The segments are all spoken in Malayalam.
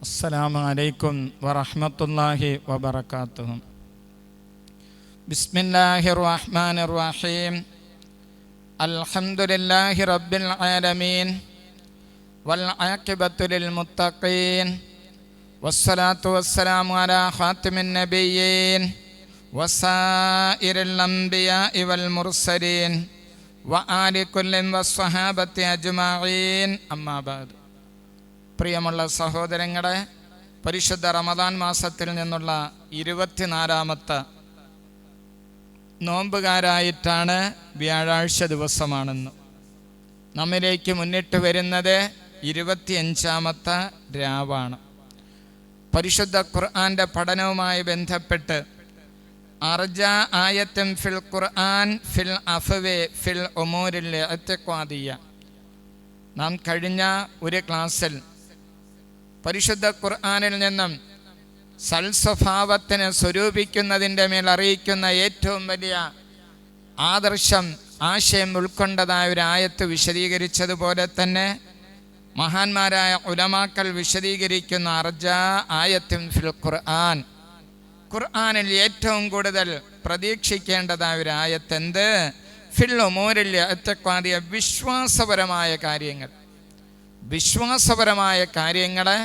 السلام عليكم ورحمة الله وبركاته. بسم الله الرحمن الرحيم الحمد لله رب العالمين والعاقبة للمتقين والصلاة والسلام على خاتم النبيين وسائر الأنبياء والمرسلين وآل كل والصحابة أجمعين أما بعد പ്രിയമുള്ള സഹോദരങ്ങളെ പരിശുദ്ധ റമദാൻ മാസത്തിൽ നിന്നുള്ള ഇരുപത്തിനാലാമത്തെ നോമ്പുകാരായിട്ടാണ് വ്യാഴാഴ്ച ദിവസമാണെന്ന്. നമ്മിലേക്ക് മുന്നിട്ട് വരുന്നത് ഇരുപത്തിയഞ്ചാമത്തെ രാവാണ്. പരിശുദ്ധ ഖുർആന്റെ പഠനവുമായി ബന്ധപ്പെട്ട് അർജ ആയത്തും ഫിൽ ഖുർആൻ ഫിൽ അഫവേ ഫിൽ ഒമൂരിൽ അത്യക്വാദിയ നാം കഴിഞ്ഞ ഒരു ക്ലാസ്സിൽ പരിശുദ്ധ ഖുർആാനിൽ നിന്നും സൽസ്വഭാവത്തിന് സ്വരൂപിക്കുന്നതിന്റെ മേൽ അറിയിക്കുന്ന ഏറ്റവും വലിയ ആദർശം ആശയം ഉൾക്കൊണ്ടതായ ഒരു ആയത്ത് വിശദീകരിച്ചതുപോലെ തന്നെ മഹാന്മാരായ ഉലമാക്കൾ വിശദീകരിക്കുന്ന അർജ ആയത്തും ഫിൽ ഖുർആൻ. ഖുർആാനിൽ ഏറ്റവും കൂടുതൽ പ്രതീക്ഷിക്കേണ്ടതായ ഒരു ആയത്ത് എന്ത് ഫിൽ ഒമൂരിൽ എത്തക്വാദിയ വിശ്വാസപരമായ കാര്യങ്ങൾ. വിശ്വാസപരമായ കാര്യങ്ങളെ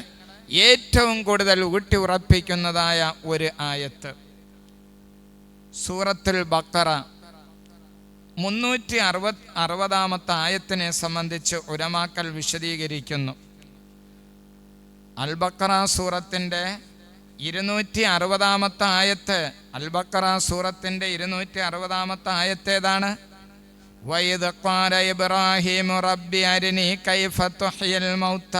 ഏറ്റവും കൂടുതൽ ഊട്ടി ഉറപ്പിക്കുന്നതായ ഒരു ആയത്ത്. സൂറത്തുൽ ബക്കറ മുന്നൂറ്റി അറുപ അറുപതാമത്തെ ആയത്തിനെ സംബന്ധിച്ച് ഉരമാക്കൽ വിശദീകരിക്കുന്നു. അൽബക്കറ സൂറത്തിന്റെ ഇരുന്നൂറ്റി അറുപതാമത്തെ ആയത്ത് അൽബക്കറ സൂറത്തിന്റെ ഇരുന്നൂറ്റി അറുപതാമത്തെ ആയത്തേതാണ് വൈദ്യ ഇബ്രാഹിം റബ്ബി അരിനി കൈഫ തുഹിയൽ മൗത്ത.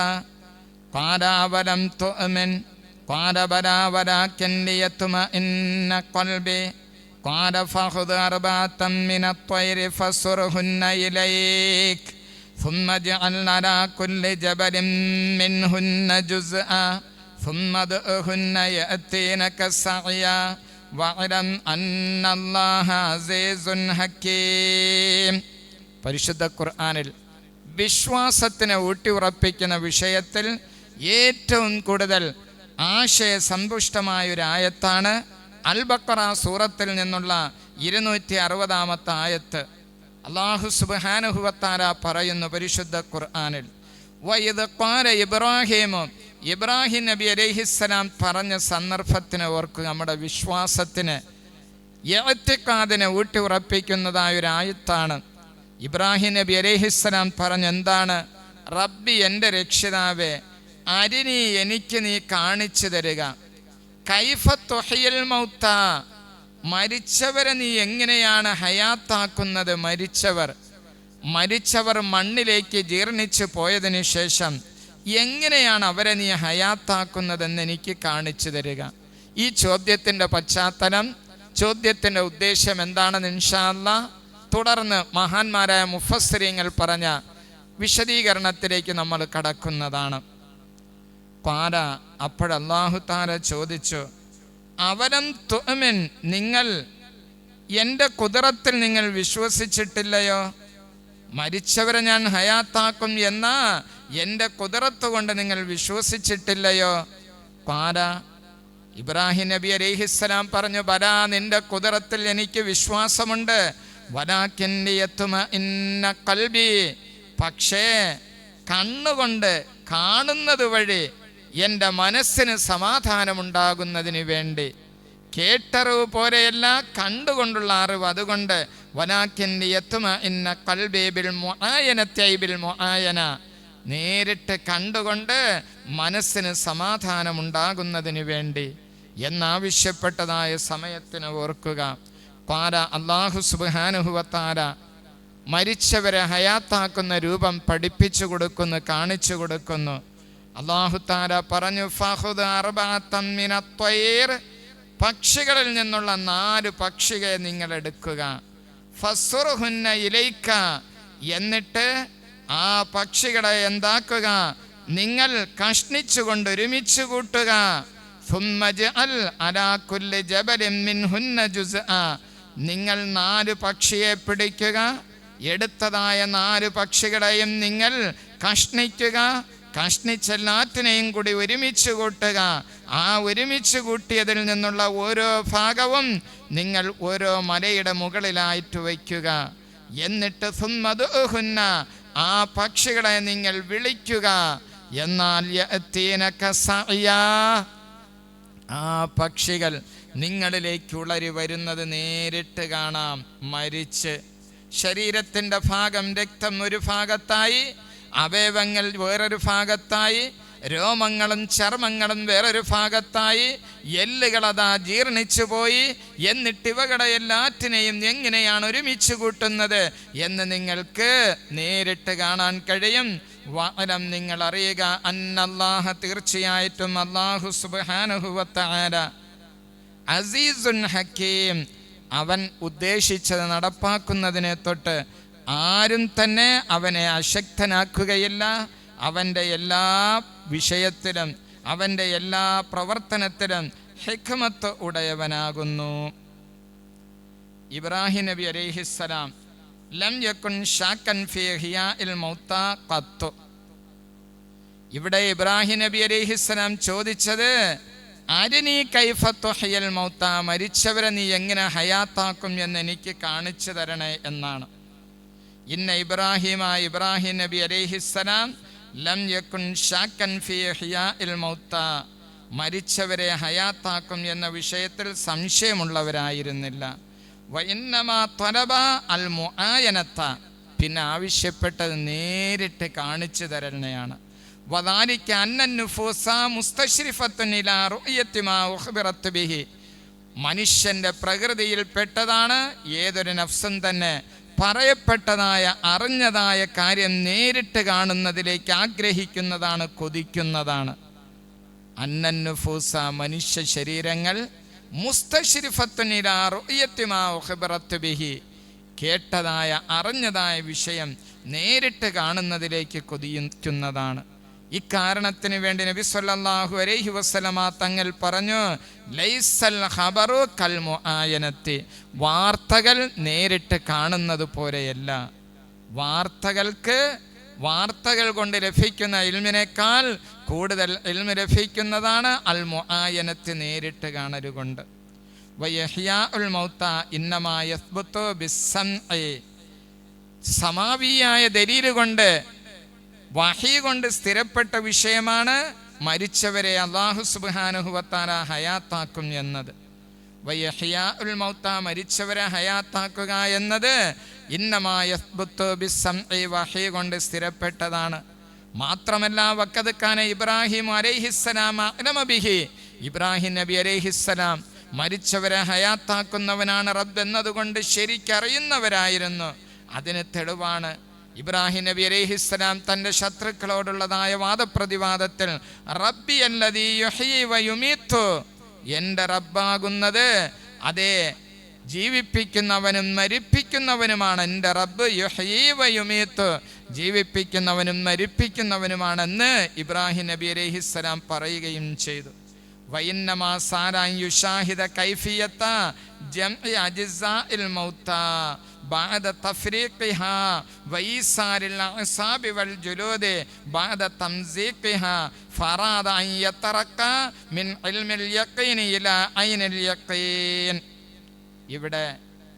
الموتى قال أولم تؤمن قال بلى ولكن ليطمئن قلبي قال فخذ أربعة من الطير فصرهن إليك ثم اجعل على كل جبل منهن جزءا ثم ادعهن يأتينك سعيا വഅലം അന്നല്ലാഹ അസീസുൻ ഹക്കീം പരിശുദ്ധ ഖുർആനിൽ വിശ്വാസത്തിനെ ഊട്ടി ഉറപ്പിക്കുന്ന വിഷയത്തിൽ ഏറ്റവും കൂടുതൽ ആശയ സമ്പുഷ്ടമായ ഒരു ആയത്താണ് അൽബക്കറ സൂറത്തിൽ നിന്നുള്ള ഇരുന്നൂറ്റി അറുപതാമത്തെ ആയത്ത് അള്ളാഹു സുബാനുഹുവത്താര പറയുന്നു പരിശുദ്ധ ഖുർആാനിൽ. ഇബ്രാഹിമു ഇബ്രാഹിം നബി അലൈഹിസ്സലാം പറഞ്ഞ സന്ദർഭത്തിന് ഓർക്ക് നമ്മുടെ വിശ്വാസത്തിന് യവത്തിക്കാതിനെ ഊട്ടി ഉറപ്പിക്കുന്നതായ ഒരു ആയത്താണ് ഇബ്രാഹിം നബി അലൈഹിസ്സലാം പറഞ്ഞ എന്താണ് റബ്ബി എന്റെ രക്ഷിതാവേ അരിനി എനിക്ക് നീ കാണിച്ചു തരിക. കൈഫ മൗത്ത. മരിച്ചവരെ നീ എങ്ങനെയാണ് ഹയാത്താക്കുന്നത് മരിച്ചവർ? മരിച്ചവർ മണ്ണിലേക്ക് ജീർണിച്ചു പോയതിനു ശേഷം എങ്ങനെയാണ് അവരെ നീ ഹയാത്താക്കുന്നതെന്ന് എനിക്ക് കാണിച്ചു തരിക. ഈ ചോദ്യത്തിന്റെ പശ്ചാത്തലം ചോദ്യത്തിന്റെ ഉദ്ദേശം എന്താണെന്ന് ഇൻഷാല്ല തുടർന്ന് മഹാന്മാരായ മുഫസ്രീങ്ങൾ പറഞ്ഞ വിശദീകരണത്തിലേക്ക് നമ്മൾ കടക്കുന്നതാണ്. പാര അപ്പോഴല്ലാഹു താര ചോദിച്ചു അവരം തുമിൻ നിങ്ങൾ എന്റെ കുതിരത്തിൽ നിങ്ങൾ വിശ്വസിച്ചിട്ടില്ലയോ? മരിച്ചവരെ ഞാൻ ഹയാത്താക്കും എന്ന എന്റെ കുതിരത്ത് കൊണ്ട് നിങ്ങൾ വിശ്വസിച്ചിട്ടില്ലയോ? പാര ഇബ്രാഹിം നബി അലിഹിസ്സലാം പറഞ്ഞു വരാ നിന്റെ കുതിരത്തിൽ എനിക്ക് വിശ്വാസമുണ്ട്. വരാക്കിന്റെ എത്തുമ ഇന്ന കൽബി. പക്ഷേ കണ്ണുകൊണ്ട് കാണുന്നത് വഴി എന്റെ മനസ്സിന് സമാധാനമുണ്ടാകുന്നതിന് വേണ്ടി കേട്ടറിവ് പോലെയല്ല കണ്ടുകൊണ്ടുള്ള അറിവ്. അതുകൊണ്ട് വലാക്കിന്റെ എത്തുമ ഇന്ന കൽബേബിൽ മൊആയനത്തൈബിൽ മൊആയന നേരിട്ട് കണ്ടുകൊണ്ട് മനസ്സിന് സമാധാനമുണ്ടാകുന്നതിന് വേണ്ടി എന്നാവശ്യപ്പെട്ടതായ സമയത്തിന് ഓർക്കുക. പാര അള്ളാഹു സുബാനുഹുവത്താര മരിച്ചവരെ ഹയാത്താക്കുന്ന രൂപം പഠിപ്പിച്ചു കൊടുക്കുന്നു കാണിച്ചു കൊടുക്കുന്നു. അള്ളാഹു താര പറഞ്ഞു ഫഹുദ് അർബാത്തമ്മിനത്വയർ പക്ഷികളിൽ നിന്നുള്ള നാല് പക്ഷികളെ നിങ്ങൾ എടുക്കുക. ഫസുറുഹുന്ന ഇലയിക്ക എന്നിട്ട് ആ പക്ഷികളെ എന്താക്കുക? നിങ്ങൾ കഷ്ണിച്ചുകൊണ്ട് ഒരുമിച്ച് കൂട്ടുക. നിങ്ങൾ നാല് പക്ഷിയെ പിടിക്കുക. എടുത്തതായ നാല് പക്ഷികളെയും നിങ്ങൾ കഷ്ണിക്കുക. കഷ്ണിച്ചെല്ലാറ്റിനെയും കൂടി ഒരുമിച്ച് കൂട്ടുക. ആ ഒരുമിച്ച് കൂട്ടിയതിൽ നിന്നുള്ള ഓരോ ഭാഗവും നിങ്ങൾ ഓരോ മലയുടെ മുകളിലായിട്ട് വയ്ക്കുക. എന്നിട്ട് സുമ്മതുഹുന്ന ആ പക്ഷികളെ നിങ്ങൾ വിളിക്കുക. എന്നാൽ. ആ പക്ഷികൾ നിങ്ങളിലേക്ക് ഉളരി വരുന്നത് നേരിട്ട് കാണാം. മരിച്ച്. ശരീരത്തിന്റെ ഭാഗം രക്തം ഒരു ഭാഗത്തായി അവയവങ്ങൾ വേറൊരു ഭാഗത്തായി രോമങ്ങളും ചർമ്മങ്ങളും വേറൊരു ഭാഗത്തായി എല്ലുകളതാ ജീർണിച്ചു പോയി എന്നിട്ട് ഇവകളെ എല്ലാറ്റിനെയും എങ്ങനെയാണ് ഒരുമിച്ച് കൂട്ടുന്നത് എന്ന് നിങ്ങൾക്ക് നേരിട്ട് കാണാൻ കഴിയും. വാലം നിങ്ങൾ അറിയുക അന്നല്ലാഹ തീർച്ചയായിട്ടും അള്ളാഹു സുബാനുഹുവത്താര അസീസുൻ ഹക്കീം. അവൻ ഉദ്ദേശിച്ചത് നടപ്പാക്കുന്നതിനെ തൊട്ട് ആരും തന്നെ അവനെ അശക്തനാക്കുകയില്ല. അവന്റെ എല്ലാ വിഷയത്തിലും അവന്റെ എല്ലാ പ്രവർത്തനത്തിലും ഹിക്മത്ത് ഉടയവനാകുന്നു. ഇബ്രാഹിം നബി അലൈഹിസ്സലാം ലം യക്കുൻ ഷാക്കൻ ഫി ഹിയാഇൽ മൗത്ത കത്തു ഇവിടെ ഇബ്രാഹിം നബി അലൈഹിസ്സലാം ചോദിച്ചത് അരിനീ കൈഫത്തുഹയൽ മൗത്ത? മരിച്ചവരെ നീ എങ്ങനെ ഹയാത്താക്കും എന്ന് എനിക്ക് കാണിച്ചു തരണേ എന്നാണ്. ഇന്ന ഇബ്രാഹിമ ഇബ്രാഹിം നബി അലൈഹിസ്സലാം ലം യക്കുൻ ഷാക്കൻ ഫി ഹിയാഇൽ മൗത്ത. മരിച്ചവരെ ഹയാത്താക്കും എന്ന വിഷയത്തിൽ സംശയമുള്ളവരായിരുന്നില്ല. വൈന്നമാ ത്വലബ അൽ മുആയനത്ത. പിന്നെ ആവശ്യപ്പെട്ടത് നേരിട്ട് കാണിച്ചു തരണയാണ് വദാലിക അന്ന നുഫൂസ മുസ്തശ്രിഫത്തുൻ ഇലാ റുഇയത്തി മാ ഉഖ്ബിറത്ത് ബിഹി. മനുഷ്യന്റെ പ്രകൃതിയിൽപ്പെട്ടതാണ് ഏതൊരു നഫ്സും തന്നെ പറയപ്പെട്ടതായ അറിഞ്ഞതായ കാര്യം നേരിട്ട് കാണുന്നതിലേക്ക് ആഗ്രഹിക്കുന്നതാണ് കൊതിക്കുന്നതാണ്. അന്നന്നുഫൂസ മനുഷ്യ ശരീരങ്ങൾ കേട്ടതായ അറിഞ്ഞതായ വിഷയം നേരിട്ട് കാണുന്നതിലേക്ക് കൊതിക്കുന്നതാണ്. ഇക്കാരണത്തിന് വേണ്ടി നബി സല്ലല്ലാഹു അലൈഹി വസല്ലമ തങ്ങൾ പറഞ്ഞു ലൈസൽ ഖബറു കൽ മുആയനത്തി. വാർത്തകൾ നേരിട്ട് കാണുന്നത് പോലെയല്ല. വാർത്തകൾക്ക് വാർത്തകൾ കൊണ്ട് ലഭിക്കുന്ന ഇൽമിനേക്കാൾ കൂടുതൽ ഇൽമ ലഭിക്കുന്നതാണ് അൽ മുആയനത്ത് നേരിട്ട് കാണലുകൊണ്ട് വയഹിയാഉൽ മൗത്ത ഇന്നമാ യസ്ബുത്തു ബിസ്സംഇ. സമാവിയായ ദലീലുകൊണ്ട് കൊണ്ട് വഹി കൊണ്ട് സ്ഥിരപ്പെട്ട വിഷയമാണ് മരിച്ചവരെ അള്ളാഹു സുബാനുഹുവത്താല ഹയാത്താക്കും എന്നത്. മരിച്ചവരെ ഹയാത്താക്കുക എന്നത് ഇന്നമായ വഹി കൊണ്ട് സ്ഥിരപ്പെട്ടതാണ്. മാത്രമല്ല വക്കതുക്കാന ഇബ്രാഹിം അലൈഹിസ്സലാം അലമബിഹി ഇബ്രാഹിം നബി അലൈഹിസ്സലാം മരിച്ചവരെ ഹയാത്താക്കുന്നവനാണ് റബ്ബ് എന്നതുകൊണ്ട് ശരിക്കറിയുന്നവരായിരുന്നു. അതിന് തെളിവാണ് ഇബ്രാഹിം നബി അലൈഹിസ്സലാം തന്റെ ശത്രുക്കളോടുള്ളതായ വാദപ്രതിവാദത്തിൽ റബ്ബി വയുമീത്തു എന്റെ റബ്ബാകുന്നത് അതേ ജീവിപ്പിക്കുന്നവനും മരിപ്പിക്കുന്നവനുമാണ് എന്റെ റബ്ബ് യുഹ്യി വയുമീത്ത് ജീവിപ്പിക്കുന്നവനും മരിപ്പിക്കുന്നവനുമാണെന്ന് ഇബ്രാഹിം നബി അലൈഹിസ്സലാം പറയുകയും ചെയ്തു. വൈന്നമാ സാരാൻ യുഷാഹിദ കൈഫിയത്ത ജംഇ അജ്സാഇൽ മൗത്ത بعد تفريقها وإيصال الأعصاب والجلود بعد تمزيقها فراد أن يترقى من علم اليقين إلى عين اليقين ഇവിടെ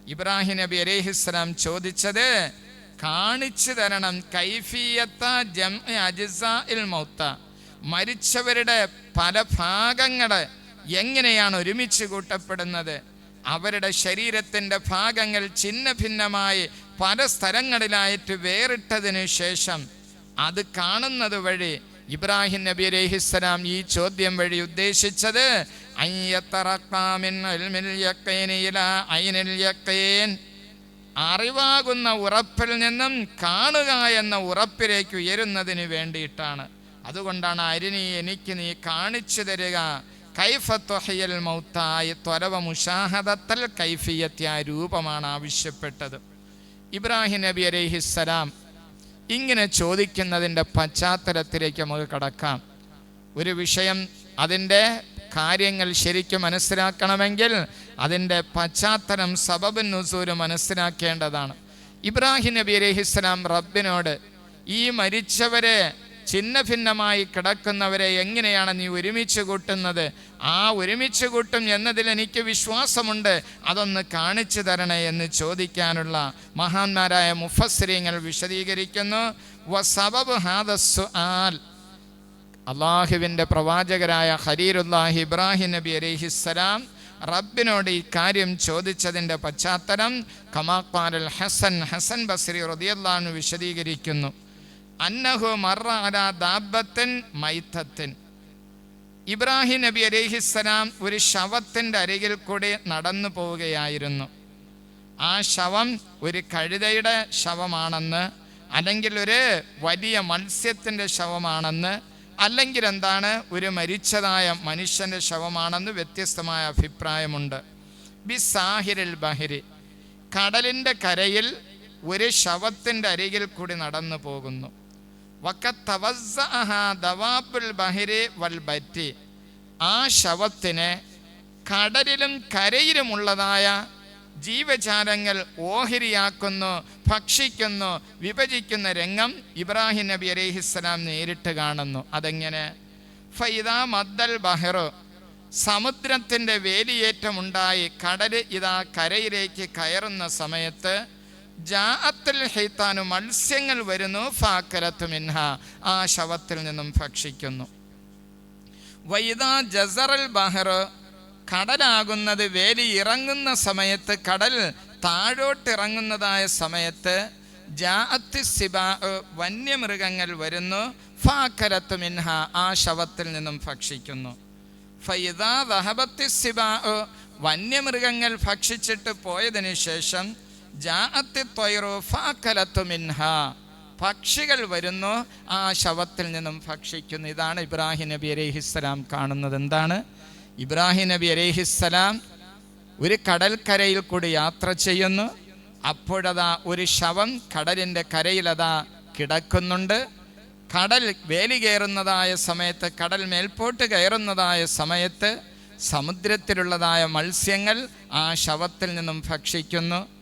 ഇബ്രാഹിം നബി അലൈഹിസ്സലാം ചോദിച്ചത് കാണിച്ചു തരണം കൈഫിയത്ത ജം അജിസാഇൽ മൗത്ത മരിച്ചവരുടെ പല ഭാഗങ്ങൾ എങ്ങനെയാണ് ഒരുമിച്ച് കൂട്ടപ്പെടുന്നത്? അവരുടെ ശരീരത്തിന്റെ ഭാഗങ്ങൾ ഛിന്ന ഭിന്നമായി പല സ്ഥലങ്ങളിലായിട്ട് വേറിട്ടതിനു ശേഷം അത് കാണുന്നത് വഴി ഇബ്രാഹിം നബി അലൈഹിസ്സലാം ഈ ചോദ്യം വഴി ഉദ്ദേശിച്ചത് അറിവാകുന്ന ഉറപ്പിൽ നിന്നും കാണുക എന്ന ഉറപ്പിലേക്ക് ഉയരുന്നതിന് വേണ്ടിയിട്ടാണ്. അതുകൊണ്ടാണ് അരിനി എനിക്ക് നീ കാണിച്ചു തരിക. കൈഫത്തൊഹയൽ മൗത്തായി ത്വരവ മുഷാഹദത്തൽ കൈഫിയത്തി ആ രൂപമാണ് ആവശ്യപ്പെട്ടത്. ഇബ്രാഹിം നബി അലൈഹിസ്സലാം ഇങ്ങനെ ചോദിക്കുന്നതിന്റെ പശ്ചാത്തലത്തിലേക്ക് നമുക്ക് കടക്കാം. ഒരു വിഷയം അതിന്റെ കാര്യങ്ങൾ ശരിക്കും മനസ്സിലാക്കണമെങ്കിൽ അതിന്റെ പശ്ചാത്തലം സബബൻ നുസൂര് മനസ്സിലാക്കേണ്ടതാണ്. ഇബ്രാഹിം നബി അലൈഹിസ്സലാം റബ്ബിനോട് ഈ മരിച്ചവരെ ഛിന്ന ഭിന്നമായി കിടക്കുന്നവരെ എങ്ങനെയാണ് നീ ഒരുമിച്ച് കൂട്ടുന്നത്? ആ ഒരുമിച്ച് കൂട്ടും എന്നതിൽ എനിക്ക് വിശ്വാസമുണ്ട്. അതൊന്ന് കാണിച്ചു തരണേ എന്ന് ചോദിക്കാനുള്ള മഹാന്മാരായ മുഫസ്രീങ്ങൾ വിശദീകരിക്കുന്നു. അള്ളാഹുവിന്റെ പ്രവാചകരായ ഹരീരുല്ലാഹി ഇബ്രാഹിം നബി അലൈഹിസ്സലാം റബ്ബിനോട് ഈ കാര്യം ചോദിച്ചതിന്റെ പശ്ചാത്തലം കമാക്കാലുൽ ഹസൻ ഹസൻ ബസ്രി റദിയല്ലാന്ന് വിശദീകരിക്കുന്നു. അന്നഹു ദാബത്തൻ മൈത്തത്തൻ. ഇബ്രാഹിം നബി അലൈഹിസ്സലാം ഒരു ശവത്തിന്റെ അരികിൽ കൂടി നടന്നു പോവുകയായിരുന്നു. ആ ശവം ഒരു കഴുതയുടെ ശവമാണെന്ന് അല്ലെങ്കിൽ ഒരു വലിയ മത്സ്യത്തിന്റെ ശവമാണെന്ന് അല്ലെങ്കിൽ എന്താണ് ഒരു മരിച്ചതായ മനുഷ്യന്റെ ശവമാണെന്ന് വ്യത്യസ്തമായ അഭിപ്രായമുണ്ട്. ബി സാഹിരിൽ ബഹിരി. കടലിന്റെ കരയിൽ ഒരു ശവത്തിന്റെ അരികിൽ കൂടി നടന്നു പോകുന്നു. ആ ശവത്തിന് കടലിലും കരയിലുമുള്ളതായ ജീവജാലങ്ങൾ ഓഹരിയാക്കുന്നു ഭക്ഷിക്കുന്നു വിഭജിക്കുന്ന രംഗം ഇബ്രാഹിം നബി അലൈഹിസ്സലാം നേരിട്ട് കാണുന്നു. അതെങ്ങനെ? ഫൈദാ മദ്ദൽ ബഹ്റു. സമുദ്രത്തിന്റെ വേലിയേറ്റമുണ്ടായി. കടൽ ഇതാ കരയിലേക്ക് കയറുന്ന സമയത്ത് ജാഅത്തുൽ ഹൈത്താനു മത്സ്യങ്ങൾ വരുന്നു. ഫാക്കലത്ത് മിൻഹ. ആ ശവത്തിൽ നിന്നും ഭക്ഷിക്കുന്നു. വൈദ ജസറൽ ബഹർ കടലാകുന്നത് വേലി ഇറങ്ങുന്ന സമയത്ത് കടൽ താഴോട്ടിറങ്ങുന്നതായ സമയത്ത് ജാഅത്തി സിബാ വന്യമൃഗങ്ങൾ വരുന്നു. ഫാക്കരത്ത് മിൻഹ. ആ ശവത്തിൽ നിന്നും ഭക്ഷിക്കുന്നു. ഫൈദാ ദഹബത്തി സിബാ വന്യമൃഗങ്ങൾ ഭക്ഷിച്ചിട്ട് പോയതിനു ശേഷം പക്ഷികൾ വരുന്നു ആ ശവത്തിൽ നിന്നും ഭക്ഷിക്കുന്നു. ഇതാണ് ഇബ്രാഹിം നബി അലഹിസ്സലാം കാണുന്നത്. എന്താണ്? ഇബ്രാഹിം നബി അലൈഹിസ്സലാം ഒരു കടൽക്കരയിൽ കൂടി യാത്ര ചെയ്യുന്നു. അപ്പോഴതാ ഒരു ശവം കടലിന്റെ കരയിലതാ കിടക്കുന്നുണ്ട്. കടൽ വേലി കയറുന്നതായ സമയത്ത് കടൽ മേൽപോട്ട് കയറുന്നതായ സമയത്ത് സമുദ്രത്തിലുള്ളതായ മത്സ്യങ്ങൾ ആ ശവത്തിൽ നിന്നും ഭക്ഷിക്കുന്നു.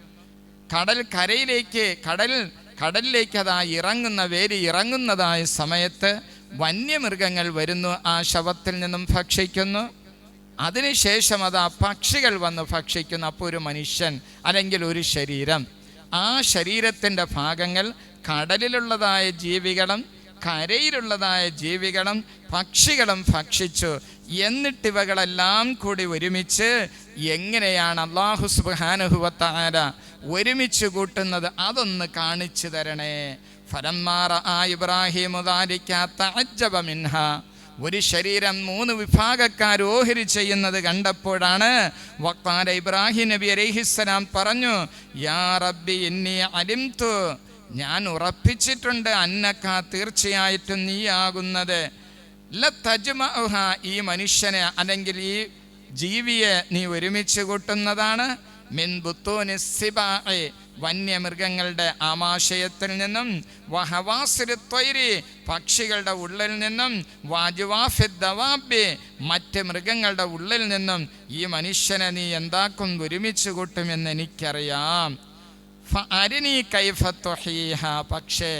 കടൽ കരയിലേക്ക് കടൽ കടലിലേക്ക് അതാ ഇറങ്ങുന്ന വേര് ഇറങ്ങുന്നതായ സമയത്ത് വന്യമൃഗങ്ങൾ വരുന്നു ആ ശവത്തിൽ നിന്നും ഭക്ഷിക്കുന്നു. അതിനുശേഷം അത് ആ പക്ഷികൾ വന്ന് ഭക്ഷിക്കുന്നു. അപ്പോൾ ഒരു മനുഷ്യൻ അല്ലെങ്കിൽ ഒരു ശരീരം. ആ ശരീരത്തിന്റെ ഭാഗങ്ങൾ കടലിലുള്ളതായ ജീവികളും കരയിലുള്ളതായ ജീവികളും പക്ഷികളും ഭക്ഷിച്ചു. എന്നിട്ട് ഇവകളെല്ലാം കൂടി ഒരുമിച്ച് എങ്ങനെയാണ് അള്ളാഹു സുബാനുഹുവത്താര ഒരുമിച്ച് കൂട്ടുന്നത് അതൊന്ന് കാണിച്ചു തരണേ. ഫലന്മാറ ആ ഇബ്രാഹിം മിൻഹ. ഒരു ശരീരം മൂന്ന് വിഭാഗക്കാർ ഓഹരി ചെയ്യുന്നത് കണ്ടപ്പോഴാണ് വക്താര ഇബ്രാഹിം നബി അലൈഹിസ്സലാം പറഞ്ഞു യാ റബ്ബി ഇന്നി അലിംതു. ഞാൻ ഉറപ്പിച്ചിട്ടുണ്ട് അന്നക്ക തീർച്ചയായിട്ടും നീയാകുന്നത്. ലത്തജ്മഅഹ ഈ മനുഷ്യനെ അല്ലെങ്കിൽ ഈ ജീവിയെ നീ ഒരുമിച്ച് കൂട്ടുന്നതാണ്. മിൻ വന്യമൃഗങ്ങളുടെ ആമാശയത്തിൽ നിന്നും വഹവാസിരി പക്ഷികളുടെ ഉള്ളിൽ നിന്നും വാജുവാഫിദ്ദവാബി മറ്റ് മൃഗങ്ങളുടെ ഉള്ളിൽ നിന്നും ഈ മനുഷ്യനെ നീ എന്താക്കും ഒരുമിച്ച് കൂട്ടുമെന്ന് എനിക്കറിയാം. അരിനി കൈഫത്തൊഹീഹ പക്ഷേ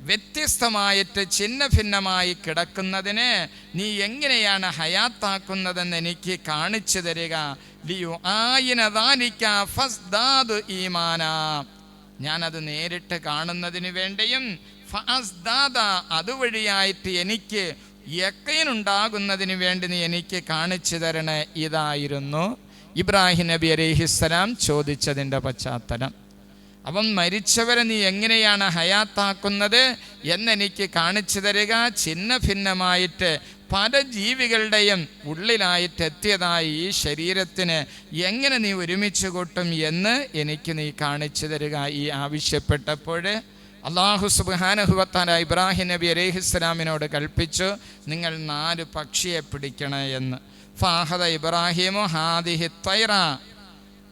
വ്യത്യസ്തമായിട്ട് ചിന്ന ഭിന്നമായി കിടക്കുന്നതിന് നീ എങ്ങനെയാണ് ഹയാത്താക്കുന്നതെന്ന് എനിക്ക് കാണിച്ചു തരിക. ഞാനത് നേരിട്ട് കാണുന്നതിന് വേണ്ടിയും അതുവഴിയായിട്ട് എനിക്ക് യക്കയിനുണ്ടാകുന്നതിന് വേണ്ടി നീ എനിക്ക് കാണിച്ചു തരണേ ഇതായിരുന്നു. ഇബ്രാഹിം നബി അലൈഹിസ്സലാം ചോദിച്ചതിന്റെ പശ്ചാത്തലം. അവൻ മരിച്ചവരെ നീ എങ്ങനെയാണ് ഹയാത്താക്കുന്നത് എന്നെനിക്ക് കാണിച്ചു തരിക. ചിന്ന ഭിന്നമായിട്ട് പല ജീവികളുടെയും ഉള്ളിലായിട്ട് എത്തിയതായി ഈ ശരീരത്തിന് എങ്ങനെ നീ ഒരുമിച്ച് കൂട്ടും എന്ന് എനിക്ക് നീ കാണിച്ചു തരിക ഈ ആവശ്യപ്പെട്ടപ്പോൾ. അള്ളാഹു സുബാനഹുവത്താന ഇബ്രാഹിം നബി അലൈഹിസ്സലാമിനോട് കൽപ്പിച്ചു നിങ്ങൾ നാല് പക്ഷിയെ പിടിക്കണേ എന്ന്. ഫാഹദ ഇബ്രാഹിമു ഹാദിഹി തൈറ.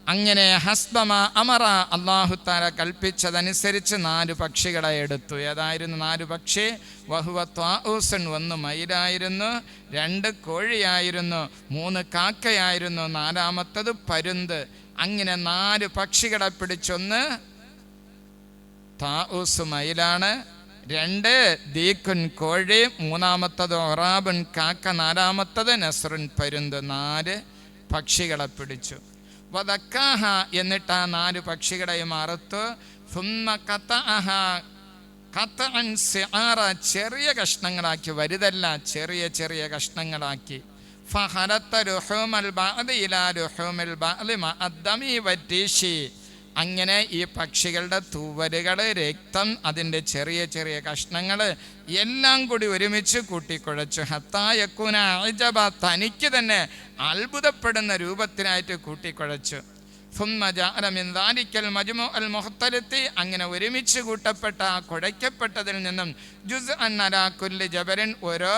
അങ്ങനെ ഹസ്ബമ അമറ അള്ളാഹുത്താല കൽപ്പിച്ചതനുസരിച്ച് നാല് പക്ഷികളെ എടുത്തു. ഏതായിരുന്നു നാല് പക്ഷി? വഹുവ ത്വാഊസൻ ഒന്ന് മയിലായിരുന്നു രണ്ട് കോഴിയായിരുന്നു മൂന്ന് കാക്കയായിരുന്നു നാലാമത്തത് പരുന്ത്. അങ്ങനെ നാല് പക്ഷികളെ പിടിച്ചൊന്ന് താഊസ് മയിലാണ് രണ്ട് ദീക്കുൻ കോഴി മൂന്നാമത്തത് ഒറാബുൻ കാക്ക നാലാമത്തത് നസറുൻ പരുന്ത്. നാല് പക്ഷികളെ പിടിച്ചു. വദക്കാഹ എന്നിട്ട് ആ നാല് പക്ഷികളെയും അറുത്തു കത്ത അഹ കത്ത ചെറിയ കഷ്ണങ്ങളാക്കി വലുതല്ല ചെറിയ ചെറിയ കഷ്ണങ്ങളാക്കി. ഫഹലത്ത രുഹോമൽ ബാദിയിലാ ഇലാ ബാലിമ അദ്ദമി വറ്റീഷി അങ്ങനെ ഈ പക്ഷികളുടെ തൂവലുകൾ രക്തം അതിന്റെ ചെറിയ ചെറിയ കഷ്ണങ്ങൾ എല്ലാം കൂടി ഒരുമിച്ച് കൂട്ടിക്കുഴച്ചു. ഹത്തായക്കൂന അജബ തനിക്ക് തന്നെ അത്ഭുതപ്പെടുന്ന രൂപത്തിനായിട്ട് കൂട്ടിക്കുഴച്ചു. അങ്ങനെ ഒരുമിച്ച് കൂട്ടപ്പെട്ട ആ കുഴയ്ക്കപ്പെട്ടതിൽ നിന്നും ജുസ് ജബരൻ ഓരോ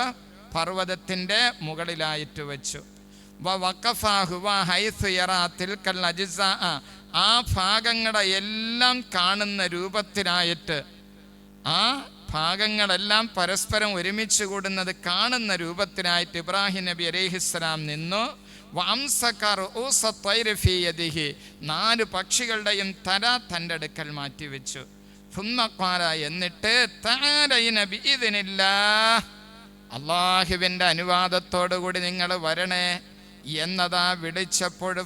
പർവതത്തിന്റെ മുകളിലായിട്ട് വെച്ചു. തിൽക്കൽ ആ ഭാഗങ്ങളെ എല്ലാം കാണുന്ന രൂപത്തിലായിട്ട് ആ ഭാഗങ്ങളെല്ലാം പരസ്പരം ഒരുമിച്ച് കൂടുന്നത് കാണുന്ന രൂപത്തിനായിട്ട് ഇബ്രാഹിം നബി അലൈഹിസ്സലാം നിന്നു. വംസക്കാർ ഊസത്തൈരഫിയതിഹി നാല് പക്ഷികളുടെയും തല തന്റെ അടുക്കൽ മാറ്റിവെച്ചു. ഫുമ്മക്കാല എന്നിട്ട് താരയിന ഇതിനില്ല അള്ളാഹുവിന്റെ അനുവാദത്തോടുകൂടി നിങ്ങൾ വരണേ. എന്നതാ വിളിച്ചപ്പോൾ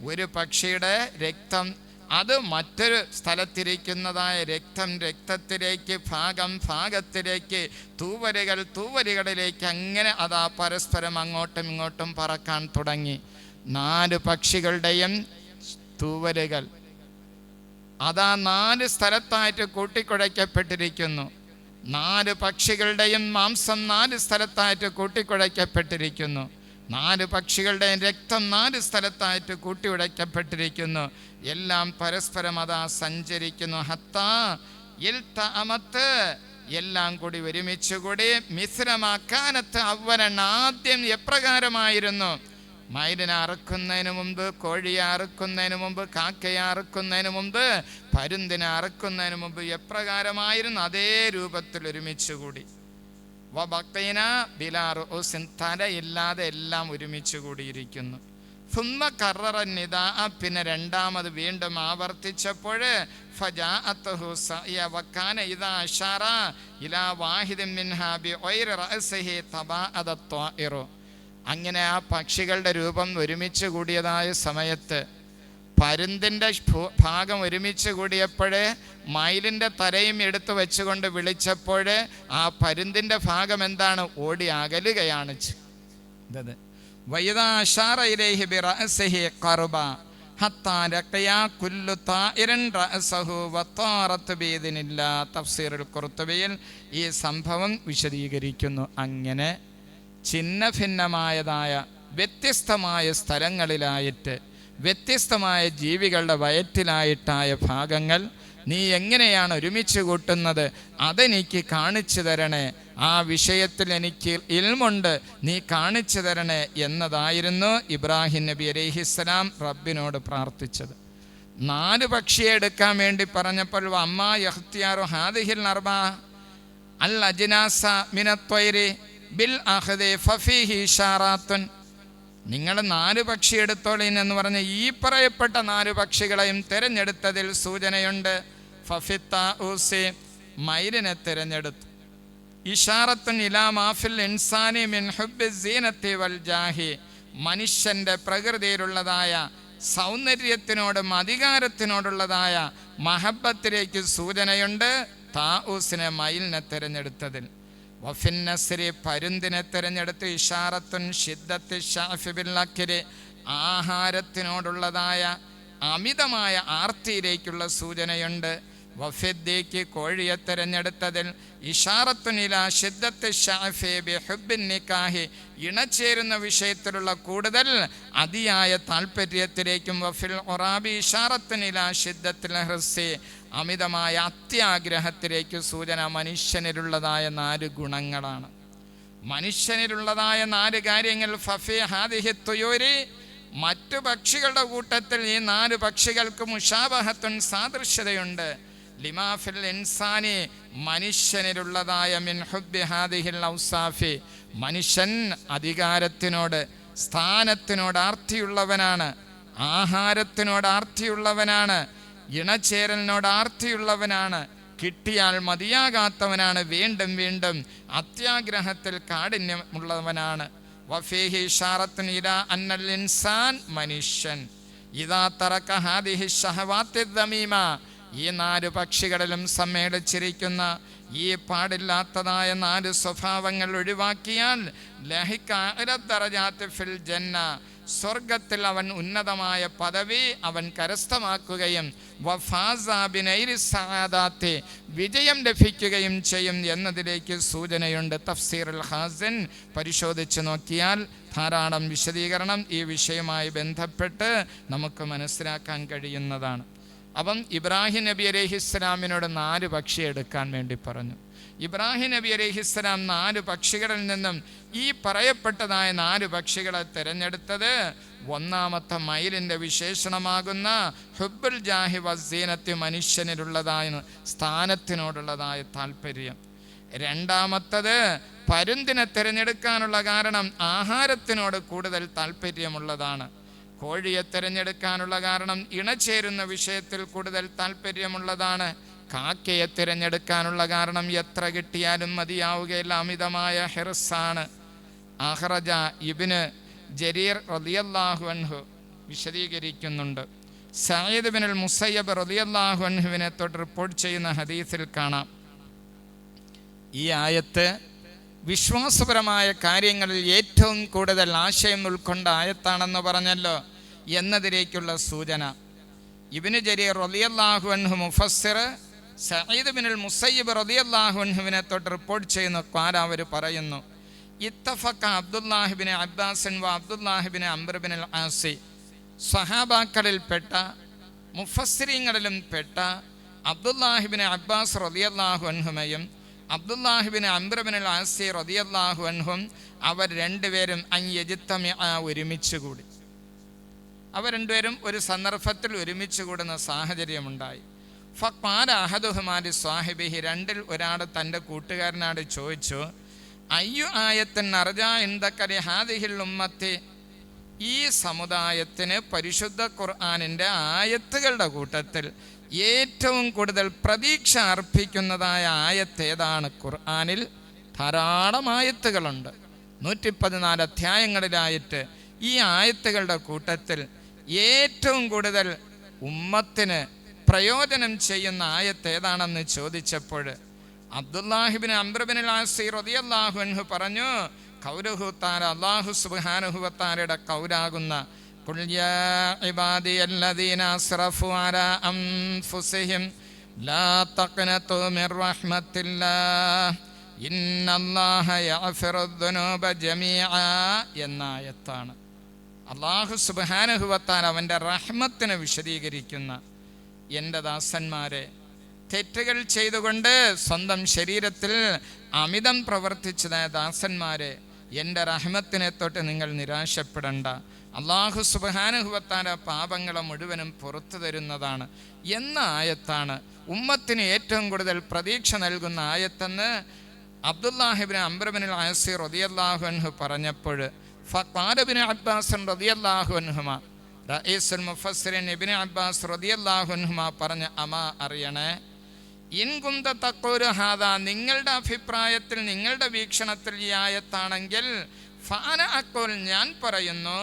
ഒരു പക്ഷിയുടെ രക്തം അത് മറ്റൊരു സ്ഥലത്തിരിക്കുന്നതായ രക്തം രക്തത്തിലേക്ക് ഭാഗം ഭാഗത്തിലേക്ക് തൂവലുകൾ തൂവലുകളിലേക്ക് അങ്ങനെ അതാ പരസ്പരം അങ്ങോട്ടും ഇങ്ങോട്ടും പറക്കാൻ തുടങ്ങി. നാല് പക്ഷികളുടെയും തൂവലുകൾ. അതാ നാല് സ്ഥലത്തായിട്ട് കൂട്ടിക്കുഴയ്ക്കപ്പെട്ടിരിക്കുന്നു. നാല് പക്ഷികളുടെയും മാംസം നാല് സ്ഥലത്തായിട്ട് കൂട്ടിക്കുഴയ്ക്കപ്പെട്ടിരിക്കുന്നു. നാല് പക്ഷികളുടെയും രക്തം നാല് സ്ഥലത്തായിട്ട് കൂട്ടിയുടയ്ക്കപ്പെട്ടിരിക്കുന്നു. എല്ലാം പരസ്പരം അതാ സഞ്ചരിക്കുന്നു. ഹത്താ അമത്ത് എല്ലാം കൂടി ഒരുമിച്ച് കൂടി മിശ്രമാക്കാനത്ത് അവരൻ ആദ്യം എപ്രകാരമായിരുന്നു. മയിലിനെ അറുക്കുന്നതിന് മുമ്പ് കോഴിയെ അറുക്കുന്നതിന് മുമ്പ് കാക്കയെ അറുക്കുന്നതിന് മുമ്പ് പരുന്തിനെ അറുക്കുന്നതിന് മുമ്പ് എപ്രകാരമായിരുന്നു അതേ രൂപത്തിൽ ഒരുമിച്ച് കൂടി വബക്കൈന ബിലാറു ഓസിൻ തലയില്ലാതെ എല്ലാം ഒരുമിച്ച് കൂടിയിരിക്കുന്നു സുമ്മ കററ നിദാ പിന്നെ രണ്ടാമത് വീണ്ടും ആവർത്തിച്ചപ്പോൾ ഇതാ വാഹിദിൻ മിൻഹാബി തബാ റഅസിഹി തബാഅദ ത്വാഇറു. അങ്ങനെ ആ പക്ഷികളുടെ രൂപം ഒരുമിച്ച് കൂടിയതായ സമയത്ത് പരുന്തിന്റെ ഭാഗം ഒരുമിച്ച് കൂടിയപ്പോഴേ മയിലിന്റെ തലയും എടുത്തു വെച്ചുകൊണ്ട് വിളിച്ചപ്പോഴേ ആ പരുന്തിന്റെ ഭാഗം എന്താണ്? ഓടി അകലുകയാണ് ഈ സംഭവം വിശദീകരിക്കുന്നു. അങ്ങനെ ഛിന്ന ഭിന്നമായതായ വ്യത്യസ്തമായ സ്ഥലങ്ങളിലായിട്ട് വ്യത്യസ്തമായ ജീവികളുടെ വയറ്റിലായിട്ടായ ഭാഗങ്ങൾ നീ എങ്ങനെയാണ് ഒരുമിച്ച് കൂട്ടുന്നത് അതെനിക്ക് കാണിച്ചു തരണേ. ആ വിഷയത്തിൽ എനിക്ക് ഇൽമുണ്ട് നീ കാണിച്ചു തരണേ എന്നതായിരുന്നു ഇബ്രാഹിം നബി അലൈഹിസ്സലാം റബ്ബിനോട് പ്രാർത്ഥിച്ചത്. നാല് പക്ഷിയെ എടുക്കാൻ വേണ്ടി പറഞ്ഞപ്പോൾ അമ്മ യഹ്തിയാറു ഹാദിഹിൽ നർബ അൽ അജിനാസ മിനത്വൈരി ബിൽ ഷാറാത്തുൻ നിങ്ങൾ നാല് പക്ഷി എടുത്തോളീൻ എന്ന് പറഞ്ഞ് ഈ പറയപ്പെട്ട നാല് പക്ഷികളെയും തിരഞ്ഞെടുത്തതിൽ സൂചനയുണ്ട്. ഫഫിത്ത ഊസി മൈലിനെ തിരഞ്ഞെടുത്തു. ഇഷാറത്തുൻ ഇലാ മാഫിൽ ഇൻസാനി മിൻ ഹുബ്ബി സീനത്തി വൽ ജാഹി. മനുഷ്യന്റെ പ്രകൃതിയിലുള്ളതായ സൗന്ദര്യത്തിനോടും അധികാരത്തിനോടുള്ളതായ മഹബത്തിലേക്ക് സൂചനയുണ്ട്. താഊസിനെ മയിലിനെ തിരഞ്ഞെടുത്തതിൽ. വഫിൻ നസ്രി പരുന്തിനെ തിരഞ്ഞെടുത്ത് ഇഷാറത്തുൻ ഷിദ്ദത്ത് ഷാഫിബില്ലക്കിരി ആഹാരത്തിനോടുള്ളതായ അമിതമായ ആർത്തിയിലേക്കുള്ള സൂചനയുണ്ട്. വഫിദ്ദീക്ക് കോഴിയെ തിരഞ്ഞെടുത്തതിൽ ഇഷാറത്തുനില ഷിദ്ദത്ത് നിക്കാഹി ഇണചേരുന്ന വിഷയത്തിലുള്ള കൂടുതൽ അതിയായ താല്പര്യത്തിലേക്കും വഫിൽ ഒറാബി ഇഷാറത്തുനില ഷിദ്ദത്തിൽ ഹ്രസ്സി അമിതമായ അത്യാഗ്രഹത്തിലേക്ക് സൂചന മനുഷ്യനിലുള്ളതായ നാല് ഗുണങ്ങളാണ്. മനുഷ്യനിലുള്ളതായ നാല് കാര്യങ്ങൾ ഫഫി ഹാദിഹി തുയൂരി മറ്റു പക്ഷികളുടെ കൂട്ടത്തിൽ ഈ നാല് പക്ഷികൾക്ക് മുഷാബഹത്തുൻ സാദൃശ്യതയുണ്ട്. ലിമാഫിൽ ഇൻസാനി മനുഷ്യനിലുള്ളതായ മിൻ ഹുബ്ബി ഹാദിഹിൽ ഔസാഫി. മനുഷ്യൻ അധികാരത്തിനോട് സ്ഥാനത്തിനോട് ആർത്തിയുള്ളവനാണ് ആഹാരത്തിനോട് ആർത്തിയുള്ളവനാണ് ഇണചേരലിനോട് ആർത്തിയുള്ളവനാണ് കിട്ടിയാൽ മതിയാകാത്തവനാണ് വീണ്ടും വീണ്ടും അത്യാഗ്രഹത്തിൽ കാഠിന്യമുള്ളവനാണ്. വഫീഹി അന്നൽ ഇൻസാൻ മനുഷ്യൻ. ഇതാ തറക്ക ഹാദിഹി ഷഹവാത്തി ഈ നാല് പക്ഷികളിലും സമ്മേളിച്ചിരിക്കുന്ന ഈ പാടില്ലാത്തതായ നാല് സ്വഭാവങ്ങൾ ഒഴിവാക്കിയാൽ ഫിൽ ജന്ന സ്വർഗത്തിൽ അവൻ ഉന്നതമായ പദവി അവൻ കരസ്ഥമാക്കുകയും വഫാസാബിനെ വിജയം ലഭിക്കുകയും ചെയ്യും എന്നതിലേക്ക് സൂചനയുണ്ട്. തഫ്സീർ അൽ ഹാസൻ പരിശോധിച്ച് നോക്കിയാൽ ധാരാളം വിശദീകരണം ഈ വിഷയവുമായി ബന്ധപ്പെട്ട് നമുക്ക് മനസ്സിലാക്കാൻ കഴിയുന്നതാണ്. അപ്പം ഇബ്രാഹിം നബി അലഹിസ്സലാമിനോട് നാല് പക്ഷി എടുക്കാൻ വേണ്ടി പറഞ്ഞു. ഇബ്രാഹിം നബി അലഹിസ്സലാം നാല് പക്ഷികളിൽ നിന്നും ഈ പറയപ്പെട്ടതായ നാല് പക്ഷികളെ തിരഞ്ഞെടുത്തത് ഒന്നാമത്തെ മയിലിന്റെ വിശേഷണമാകുന്ന ഹുബുൽ ജാഹി വസീനത്തി മനുഷ്യനിലുള്ളതായ സ്ഥാനത്തിനോടുള്ളതായ താല്പര്യം. രണ്ടാമത്തത് പരുന്തിനെ തിരഞ്ഞെടുക്കാനുള്ള കാരണം ആഹാരത്തിനോട് കൂടുതൽ താല്പര്യമുള്ളതാണ്. കോഴിയെ തിരഞ്ഞെടുക്കാനുള്ള കാരണം ഇണചേരുന്ന വിഷയത്തിൽ കൂടുതൽ താല്പര്യമുള്ളതാണ് കാക്കയെ തിരഞ്ഞെടുക്കാനുള്ള കാരണം എത്ര കിട്ടിയാലും മതിയാവുകയില്ല. അമിതമായ ഹെർസാണ്. അഹ്റജ ഇബിന് ജരീർ റലിയല്ലാഹു അൻഹു വിശദീകരിക്കുന്നുണ്ട്. സയ്യിദ് ഇബ്നുൽ മുസയ്യബ് റലിയല്ലാഹു അൻഹുവിനെ തൊട്ട് റിപ്പോർട്ട് ചെയ്യുന്ന ഹദീസിൽ കാണാം. ഈ ആയത്ത് വിശ്വാസപരമായ കാര്യങ്ങളിൽ ഏറ്റവും കൂടുതൽ ആശയം ഉൾക്കൊണ്ട ആയത്താണെന്ന് പറഞ്ഞല്ലോ എന്നതിലേക്കുള്ള സൂചന. ഇബിന് ജരീർ റലിയല്ലാഹു അൻഹു മുഫസ്സിർ സയ്യിദ് ബിനുൽ മുസയ്യിബ് റലിയല്ലാഹു അൻഹുവിനെ തൊട്ട് റിപ്പോർട്ട് ചെയ്യുന്ന ക്വാര അവർ പറയുന്നു. ഇത്തഫക്ക അബ്ദുല്ലാഹിബിന് അബ്ബാസിൻ വ അബ്ദുല്ലാഹിബിന് അംബർബിൻ ആസി ആസി സഹാബാക്കളിൽപ്പെട്ട മുഫസ്സിരിങ്ങളിലും പെട്ട അബ്ദുല്ലാഹിബിന് അബ്ബാസ് റലിയല്ലാഹു അൻഹുമയും അബ്ദുല്ലാഹിബിന് അംബ്രബിൻ അൽ ആസി റതിയല്ലാഹു അൻഹും അവർ രണ്ടുപേരും അയ്യജിത്തമി ഒരുമിച്ച് കൂടി. അവർ രണ്ടുപേരും ഒരു സന്ദർഭത്തിൽ ഒരുമിച്ച് കൂടുന്ന സാഹചര്യമുണ്ടായി. ഫക്മാല അഹദുഹുമാരി സ്വാഹിബിഹി രണ്ടിൽ ഒരാൾ തന്റെ കൂട്ടുകാരനോട് ചോദിച്ചു അയ്യു ആയത്തിൻ അർജ ഇന്ദക്കരി ഹാദിഹിൽ ഉമ്മത്തി? ഈ സമുദായത്തിന് പരിശുദ്ധ ഖുർആാനിന്റെ ആയത്തുകളുടെ കൂട്ടത്തിൽ ഏറ്റവും കൂടുതൽ പ്രതീക്ഷ അർപ്പിക്കുന്നതായ ആയത്തേതാണ് ഖുർആാനിൽ ധാരാളം ആയത്തുകളുണ്ട്. നൂറ്റി പതിനാല് അധ്യായങ്ങളിലായിട്ട് ഈ ആയത്തുകളുടെ കൂട്ടത്തിൽ ഏറ്റവും കൂടുതൽ ഉമ്മത്തിന് പ്രയോജനം ചെയ്യുന്ന ആയത്ത് ഏതാണെന്ന് ചോദിച്ചപ്പോൾ അബ്ദുല്ലാഹിബിൻ അംബ്രബിൻ ആസി റതിയല്ലാഹു അൻഹു പറഞ്ഞു കൗരഹു താര അള്ളാഹു സുബാനുഹുവത്താരയുടെ കൗരാകുന്ന قل يا عبادي الذين أسرفوا على أنفسهم لا تقنطوا من رحمة الله إن الله يغفر الذنوب جميعا എന്നായത്താണ് അള്ളാഹു സുബാനുഹുവത്താൻ അവൻ്റെ റഹ്മത്തിനെ വിശദീകരിക്കുന്ന എൻ്റെ ദാസന്മാരെ തെറ്റുകൾ ചെയ്തുകൊണ്ട് സ്വന്തം ശരീരത്തിൽ അമിതം പ്രവർത്തിച്ചതായ ദാസന്മാരെ എൻ്റെ റഹ്മത്തിനെ തൊട്ട് നിങ്ങൾ നിരാശപ്പെടണ്ട അള്ളാഹു സുബഹാനുഹുവത്താന്റെ പാപങ്ങളെ മുഴുവനും പുറത്തു തരുന്നതാണ്. എന്ന ആയത്താണ് ഉമ്മത്തിന് ഏറ്റവും കൂടുതൽ പ്രതീക്ഷ നൽകുന്ന ആയത്തെന്ന് അബ്ദുല്ലാഹിബിൻ അംബ്രബിൻ ആസി റതിയല്ലാഹു അൻഹു പറഞ്ഞപ്പോൾ ഫാലബിൻ അബ്ബാസൻ റതിയല്ലാഹു അൻഹുമ. റഈസുൽ മുഫസ്സിറിൻ ഇബ്നു അബ്ബാസ് റളിയല്ലാഹു അൻഹുമ പറഞ്ഞ അമ അറിയണേ ഇൻകുന്ത തക്കോരു ഹാദ നിങ്ങളുടെ അഭിപ്രായത്തിൽ നിങ്ങളുടെ വീക്ഷണത്തിൽ ഈ ആയത്താണെങ്കിൽ ഫാന അക്കോൽ ഞാൻ പറയുന്നു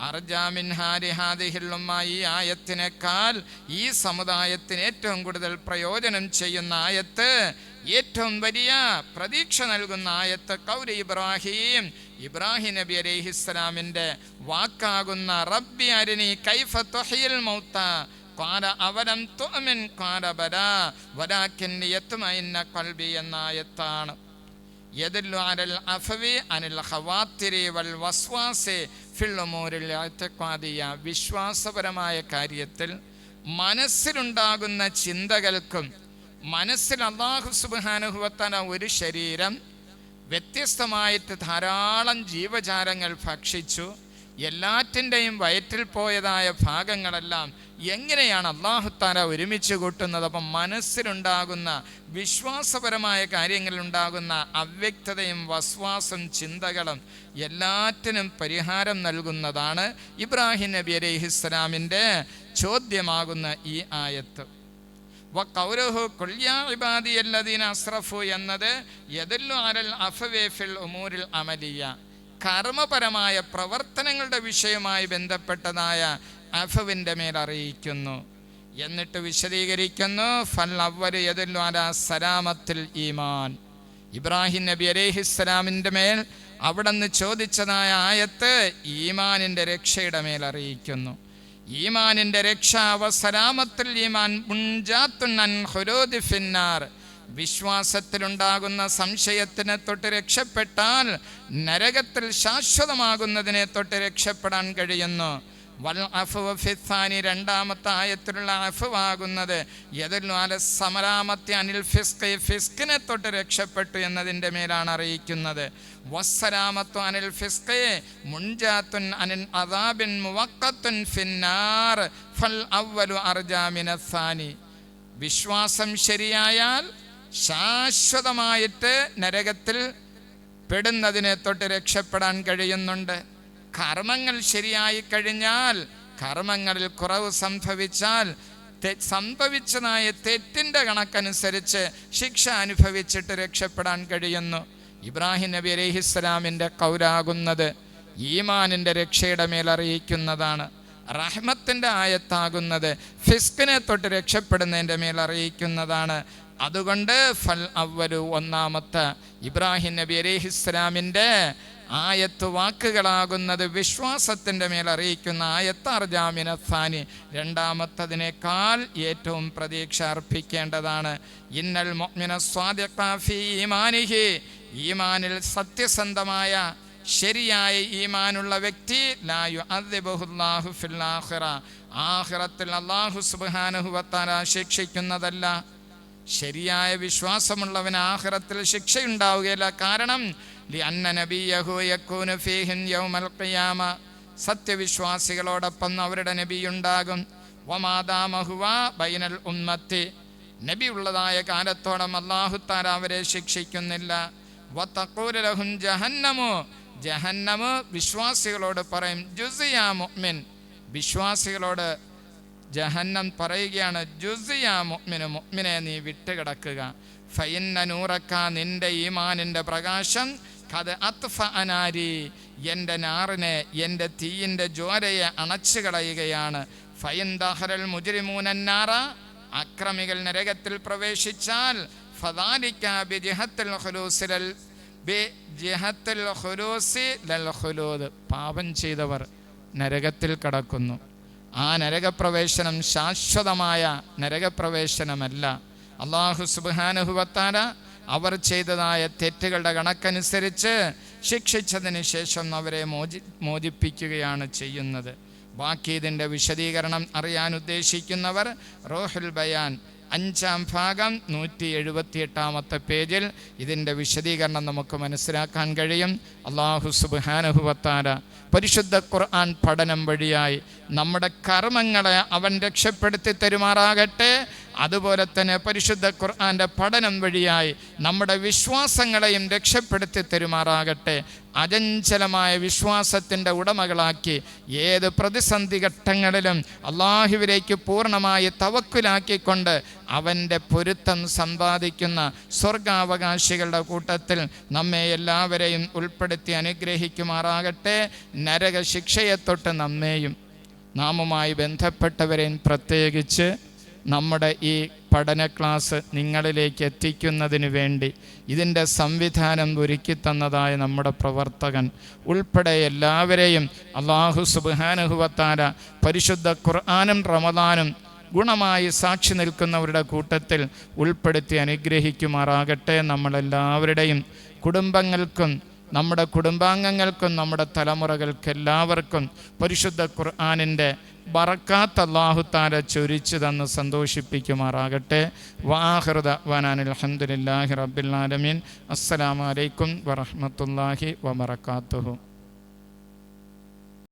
അർജാമിൻ ഹാരിഹാദിഹില്ലുമ്മ ഈ ആയത്തിനേക്കാൾ ഈ സമുദായത്തിന് ഏറ്റവും കൂടുതൽ പ്രയോജനം ചെയ്യുന്ന ആയത്ത് ഏറ്റവും വലിയ പ്രതീക്ഷ നൽകുന്ന ആയത്ത് കൗര ഇബ്രാഹിം. ഇബ്രാഹിം നബി അലൈഹിസ്സലാമിന്റെ വാക്കാകുന്ന റബ്ബി അരിനി കൈഫ തൊഹയിൽ മൗത്ത. കാല എന്ന ആയത്താണ്. യദല്ലു അഫവി അനിൽ വൽ വിശ്വാസപരമായ കാര്യത്തിൽ മനസ്സിലുണ്ടാകുന്ന ചിന്തകൾക്കും മനസ്സിൽ അള്ളാഹു സുബ്ഹാനഹു ഒരു ശരീരം വ്യത്യസ്തമായിട്ട് ധാരാളം ജീവജാലങ്ങൾ ഭക്ഷിച്ചു. എല്ലാറ്റിന്റെയും വയറ്റിൽ പോയതായ ഭാഗങ്ങളെല്ലാം എങ്ങനെയാണ് അള്ളാഹുത്താല ഒരുമിച്ച് കൂട്ടുന്നത്? അപ്പം മനസ്സിലുണ്ടാകുന്ന വിശ്വാസപരമായ കാര്യങ്ങളിലുണ്ടാകുന്ന അവ്യക്തതയും വസ്വാസം ചിന്തകളും എല്ലാറ്റിനും പരിഹാരം നൽകുന്നതാണ് ഇബ്രാഹിം നബി അലൈഹിസ്സലാമിന്റെ ചോദ്യമാകുന്ന ഈ ആയത്ത്. യാ ഇബാദിയല്ലദീന അസ്റഫു എന്നത് യദുല്ലു അലൽ അഫവേഫിൽ ഉമൂരിൽ അമലിയ. കർമ്മപരമായ പ്രവർത്തനങ്ങളുടെ വിഷയമായി ബന്ധപ്പെട്ടതായ അഫവിന്റെ മേൽ അറിയിക്കുന്നു. എന്നിട്ട് വിശദീകരിക്കുന്നു ഫൽ സലാമത്തിൽ ഈമാൻ. ഇബ്രാഹിം നബി അലേഹിസ്സലാമിന്റെ മേൽ അവിടെ നിന്ന് ചോദിച്ചതായ ആയത്ത് ഈമാനിന്റെ രക്ഷയുടെ മേൽ അറിയിക്കുന്നു. ഈമാനിന്റെ രക്ഷ അവസരാമത്തിൽ ഈമാൻ മുൻജാത്തുണ്ണൻ ഹുരോദി ഫിന്നാർ. വിശ്വാസത്തിലുണ്ടാകുന്ന സംശയത്തിനെ തൊട്ട് രക്ഷപ്പെട്ടാൽ നരകത്തിൽ ശാശ്വതമാകുന്നതിനെ തൊട്ട് രക്ഷപ്പെടാൻ കഴിയുന്നു. വൽ അഫ്വ ഫിത്താനി രണ്ടാമത്തെ ആയത്തിലുള്ള അഫുവാകുന്നത് എതിർവാല സമരാമത്തെ അനിൽ ഫിസ്ക് ഫിസ്കിനെ തൊട്ട് രക്ഷപ്പെട്ടു എന്നതിന്റെ മേലാണ് അറിയിക്കുന്നത്. വസ്സലാമത്തു അനിൽ ഫിസ്കയെ മുൻജാത്തുൻ അനിൽ അദാബിൻ മുവക്കത്തുൻ ഫിന്നാർ ഫൽ അവലു അർജാമിനസാനി വിശ്വാസം ശരിയായാൽ ശാശ്വതമായിട്ട് നരകത്തിൽ പെടുന്നതിനെ തൊട്ട് രക്ഷപ്പെടാൻ കഴിയുന്നുണ്ട്. കർമ്മങ്ങൾ ശരിയായി കഴിഞ്ഞാൽ കർമ്മങ്ങളിൽ കുറവ് സംഭവിച്ചാൽ സംഭവിച്ചതായ തെറ്റിന്റെ കണക്കനുസരിച്ച് ശിക്ഷ അനുഭവിച്ചിട്ട് രക്ഷപ്പെടാൻ കഴിയുന്നു. ഇബ്രാഹിം നബി അലഹിസ്സലാമിന്റെ കൗരാകുന്നത് ഈമാനിന്റെ രക്ഷയുടെ മേൽ അറിയിക്കുന്നതാണ്. റഹ്മത്തിന്റെ ആയത്താകുന്നത് ഫിസ്കിനെ തൊട്ട് രക്ഷപ്പെടുന്നതിന്റെ മേൽ അറിയിക്കുന്നതാണ്. അതുകൊണ്ട് ഫൽ അവരു ഒന്നാമത്തെ ഇബ്രാഹിം നബി അലേഹിസ്ലാമിന്റെ ആയത്ത് വാക്കുകളാകുന്നത് വിശ്വാസത്തിന്റെ മേൽ അറിയിക്കുന്ന ആയത്ത് ഫാനി രണ്ടാമത്തതിനേക്കാൾ ഏറ്റവും പ്രതീക്ഷ അർപ്പിക്കേണ്ടതാണ്. ഇന്നൽ മൊഹ്മിന സ്വാദിഖാഫി ഈമാനിഹി. ഈമാനിൽ സത്യസന്ധമായ ശരിയായ ഈമാനുള്ള വ്യക്തി ലായു അദ്ബഹുല്ലാഹു ഫിൽ ആഹിറ ആഹിറത്തിൽ അല്ലാഹു സുബ്ഹാനഹു വതആല ശിക്ഷിക്കുന്നതല്ല. ശരിയായ വിശ്വാസമുള്ളവന് ആഖിറത്തിൽ ശിക്ഷയുണ്ടാവുകയില്ല. കാരണം ലി അന്ന യൗമൽ ഖിയാമ. സത്യവിശ്വാസികളോടൊപ്പം അവരുടെ നബിയുണ്ടാകും. ഉണ്ടാകും ബൈനൽ ഉമ്മത്തി. നബി ഉള്ളതായ കാലത്തോളം അള്ളാഹുത്താര അവരെ ശിക്ഷിക്കുന്നില്ല. ജഹന്നമോ. ജഹന്നമു വിശ്വാസികളോട് പറയും ജുസിയാ മുഅ്മിൻ. വിശ്വാസികളോട് ജഹന്നം പറയുകയാണ് ജുസിയാ മുഗ്മിനു മുഗ്മിനെ നീ വിട്ടുകിടക്കുക. ഫൈന്ന നൂറക്ക നിന്റെ ഈമാനിന്റെ പ്രകാശം കത് അത്ഫ അനാരി എന്റെ നാറിനെ എന്റെ തീയിന്റെ ജ്വാലയെ അണച്ചു കളയുകയാണ് ഫൈൻ ദഹരൽ മുജിരിമൂനന്നാറ അക്രമികൾ നരകത്തിൽ പ്രവേശിച്ചാൽ പാപം ചെയ്തവർ നരകത്തിൽ കടക്കുന്നു. ആ നരകപ്രവേശനം ശാശ്വതമായ നരകപ്രവേശനമല്ല. അള്ളാഹു സുബാനുഭവത്താല അവർ ചെയ്തതായ തെറ്റുകളുടെ കണക്കനുസരിച്ച് ശിക്ഷിച്ചതിന് ശേഷം അവരെ മോചി മോചിപ്പിക്കുകയാണ് ചെയ്യുന്നത്. ബാക്കി ഇതിന്റെ വിശദീകരണം അറിയാൻ ഉദ്ദേശിക്കുന്നവർ റോഹുൽ ബയാൻ അഞ്ചാം ഭാഗം നൂറ്റി എഴുപത്തിയെട്ടാമത്തെ പേജിൽ ഇതിന്റെ വിശദീകരണം നമുക്ക് മനസ്സിലാക്കാൻ കഴിയും. അള്ളാഹു സുബാനുഹുവത്താര പരിശുദ്ധ ഖുർആൻ പഠനം വഴിയായി നമ്മുടെ കർമ്മങ്ങളെ അവൻ രക്ഷപ്പെടുത്തി തരുമാറാകട്ടെ. അതുപോലെ തന്നെ പരിശുദ്ധ ഖുർആന്റെ പഠനം വഴിയായി നമ്മുടെ വിശ്വാസങ്ങളെയും രക്ഷപ്പെടുത്തി തരുമാറാകട്ടെ. അചഞ്ചലമായ വിശ്വാസത്തിന്റെ ഉടമകളാക്കി ഏത് പ്രതിസന്ധി ഘട്ടങ്ങളിലും അള്ളാഹുവിലേക്ക് പൂർണമായി തവക്കുലാക്കിക്കൊണ്ട് അവന്റെ പൊരുത്തം സമ്പാദിക്കുന്ന സ്വർഗാവകാശികളുടെ കൂട്ടത്തിൽ നമ്മെ എല്ലാവരെയും ഉൾപ്പെടുത്തി അനുഗ്രഹിക്കുമാറാകട്ടെ. നരക ശിക്ഷയെ തൊട്ട് നമ്മെയും നാമുമായി ബന്ധപ്പെട്ടവരെയും പ്രത്യേകിച്ച് നമ്മുടെ ഈ പഠന ക്ലാസ് നിങ്ങളിലേക്ക് എത്തിക്കുന്നതിന് വേണ്ടി ഇതിന്റെ സംവിധാനം ഒരുക്കി തന്നതായ നമ്മുടെ പ്രവർത്തകൻ ഉൾപ്പെടെ എല്ലാവരെയും അള്ളാഹു സുബാനുഹുവത്താര പരിശുദ്ധ ഖുർആാനും റമദാനും ഗുണമായി സാക്ഷി നിൽക്കുന്നവരുടെ കൂട്ടത്തിൽ ഉൾപ്പെടുത്തി അനുഗ്രഹിക്കുമാറാകട്ടെ നമ്മളെല്ലാവരുടെയും കുടുംബങ്ങൾക്കും നമ്മുടെ കുടുംബാംഗങ്ങൾക്കും നമ്മുടെ തലമുറകൾക്കെല്ലാവർക്കും പരിശുദ്ധ ഖുർആാനിന്റെ ബറക്കാത്ത് അള്ളാഹുത്താല ചൊരിച്ചു തന്ന് സന്തോഷിപ്പിക്കുമാറാകട്ടെ. വാഹൃദ വനാൻ അലഹമുല്ലാഹി ആലമീൻ. അസ്സലാമലൈക്കും വറഹമത്തല്ലാഹി വബർക്കാത്തുഹു